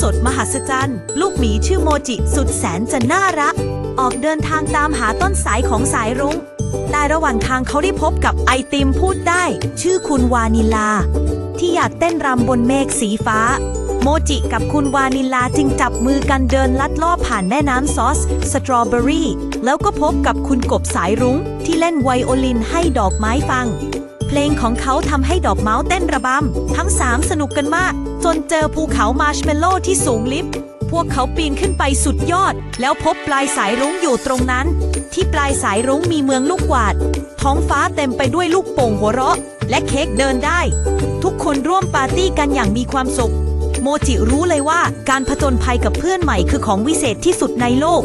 สดมหัศจรรย์ ลูกหมีชื่อโมจิสุดแสนจะน่ารัก ออกเดินทางตามหาต้นสายของสายรุง้งแต่ระหว่างทางเขาได้พบกับไอติมพูดได้ ชื่อคุณวานิลา ที่อยากเต้นรำบนเมฆสีฟ้า โมจิกับคุณวานิลาจึงจับมือกันเดินลัดล่อผ่านแม่น้ำซอส สตรอเบอรี่ แล้วก็พบกับคุณกบสายรุง้งที่เล่นไวโอลินให้ดอกไม้ฟัง ลงของเขาทำให้ดอกเมาส์เต้นระบำ ทั้งสามสนุกกันมาก จนเจอภูเขามาร์ชเมลโล่ที่สูงลิฟต์พวกเขาปีนขึ้นไปสุดยอด แล้วพบปลายสายรุ้งอยู่ตรงนั้น ที่ปลายสายรุ้งมีเมืองลูกกวาด ท้องฟ้าเต็มไปด้วยลูกโป่งหัวเราะ และเค้กเดินได้ ทุกคนร่วมปาร์ตี้กันอย่างมีความสุข โมจิรู้เลยว่าการผจญภัยกับเพื่อนใหม่คือของวิเศษที่สุดในโลก